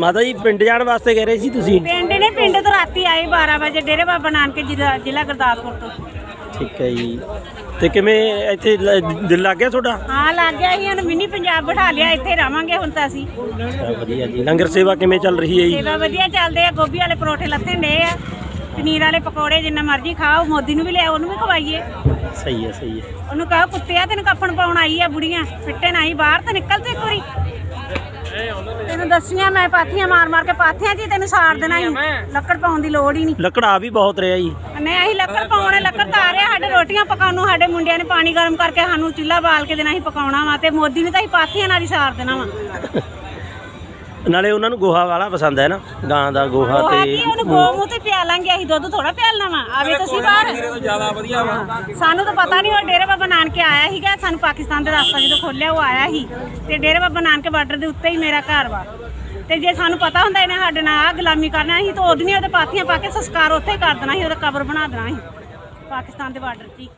ਮਾਤਾ ਜੀ ਪਿੰਡ ਜਾਣ ਵਾਸਤੇ ਕਹਿ ਰਹੇ ਸੀ ਤੁਸੀਂ? ਪਿੰਡ ਨੇ ਪਿੰਡ ਤੋਂ ਰਾਤੀ ਆਏ 12 ਵਜੇ ਡੇਰੇ ਬਾਬਾ ਨਾਨਕ ਜ਼ਿਲ੍ਹਾ ਜ਼ਿਲ੍ਹਾ ਗੁਰਦਾਸਪੁਰ ਤੋਂ। ਠੀਕ ਹੈ ਜੀ। ਤੇ ਕਿਵੇਂ ਇੱਥੇ ਲ- ਦਿਲ ਲੱਗ ਗਿਆ ਤੁਹਾਡਾ? ਹਾਂ ਲੱਗ ਗਿਆ ਸੀ ਹੁਣ ਮਿੰਨੀ ਪੰਜਾਬ ਬਿਠਾ ਲਿਆ ਇੱਥੇ ਰਵਾਂਗੇ ਹੁਣ ਤਾਂ ਅਸੀਂ। ਅੱਛਾ, ਵਧੀਆ ਜੀ। ਲੰਗਰ ਸੇਵਾ ਕਿਵੇਂ ਚੱਲ ਰਹੀ ਹੈ ਜੀ? ਸੇਵਾ ਵਧੀਆ ਚੱਲਦੇ ਆ ਗੋਭੀ ਵਾਲੇ ਪਰੌਠੇ ਲੱਥਣ ਡੇ ਆ। ਪਨੀਰ ਵਾਲੇ ਪਕੌੜੇ ਜਿੰਨਾ ਮਰਜ਼ੀ ਖਾਓ ਮੋਦੀ ਨੂੰ ਵੀ ਲਿਆਓ ਉਹਨੂੰ ਵੀ ਖਵਾਈਏ। ਸਹੀ ਹੈ ਸਹੀ ਹੈ। ਉਹਨੂੰ ਕਹੋ ਕੁੱਤਿਆ ਤੈਨੂੰ ਕੱਫਣ ਪਾਉਣ ਆਈ ਆ ਬੁੜੀਆਂ। ਫਿੱਟੇ ਨਾ ਆਈ ਬਾਹਰ ਤਾਂ ਨਿਕਲ ਤੇ ਇੱਕ ਵਾਰੀ। ਤੈਨੂੰ ਦੱਸੀਆਂ ਮੈਂ ਪਾਥੀਆਂ ਮਾਰ ਮਾਰ ਕੇ ਪਾਥੀਆਂ ਹੀ ਤੈਨੂੰ ਸਾੜ ਦੇਣਾ ਸੀ ਲੱਕੜ ਪਾਉਣ ਦੀ ਲੋੜ ਹੀ ਨਹੀਂ। ਲੱਕੜਾ ਵੀ ਬਹੁਤ ਰਿਹਾ ਜੀ। ਨਹੀਂ ਅਸੀਂ ਲੱਕੜ ਪਾਉਣੇ ਲੱਕੜ ਤਾਂ ਆ ਰਿਹਾ ਸਾਡੇ ਰੋਟੀਆਂ ਪਕਾਉਣ ਨੂੰ ਸਾਡੇ ਮੁੰਡਿਆਂ ਨੇ ਪਾਣੀ ਗਰਮ ਕਰਕੇ ਸਾਨੂੰ ਚੁੱਲ੍ਹਾ ਬਾਲ ਕੇ ਦੇਣਾ ਅਸੀਂ ਪਕਾਉਣਾ ਵਾ ਤੇ ਮੋਦੀ ਨੇ ਤਾਂ ਅਸੀਂ ਪਾਥੀਆਂ ਨਾਲ ਹੀ ਸਾੜ ਦੇਣਾ ਵਾ। ਨਾਲੇ ਉਹਨਾਂ ਨੂੰ ਗੋਹਾ ਵਾਲਾ ਪਸੰਦ ਹੈ ਨਾ ਗਾਂ ਦਾ ਗੋਹਾ ਉਹ ਤੇ ਕੀ ਉਹਨੂੰ ਤੇ ਪਿਆ ਲਾਂਗੇ ਅਸੀਂ ਦੁੱਧ ਥੋੜਾ ਪਿਆਲਣਾ ਵਾ। ਆਵੇ ਤੁਸੀਂ ਬਾਹਰ। ਜ਼ਿਆਦਾ ਵਧੀਆ ਵਾ। ਸਾਨੂੰ ਤਾਂ ਪਤਾ ਨਹੀਂ ਉਹ ਡੇਰੇ ਬਾਬਾ ਨਾਨਕੇ ਆਇਆ ਸੀਗਾ ਸਾਨੂੰ ਪਾਕਿਸਤਾਨ ਦੇ ਰਸਤਾ ਜਦੋਂ ਖੋਲਿਆ ਉਹ ਆਇਆ ਸੀ। ਤੇ ਡੇਰੇ ਬਾਬਾ ਨਾਨਕੇ ਬਾਰਡਰ ਦੇ ਉੱਤੇ ਹੀ ਮੇਰਾ ਘਰ ਵਾ। ਤੇ ਜੇ ਸਾਨੂੰ ਪਤਾ ਹੁੰਦਾ ਇਹਨੇ ਸਾਡੇ ਨਾਲ ਆ ਗੁਲਾਮੀ ਕਰਨਾ ਸੀ ਤਾਂ ਉਹਦੀਆਂ ਉਹਦੇ ਪਾਥੀਆਂ ਪਾ ਕੇ ਸੰਸਕਾਰ ਉੱਥੇ ਹੀ ਕਰ ਦੇਣਾ ਸੀ ਉਹਦਾ ਕਬਰ ਬਣਾ ਦੇਣਾ ਸੀ ਪਾਕਿਸਤਾਨ ਦੇ ਬਾਰਡਰ 'ਚ ਹੀ।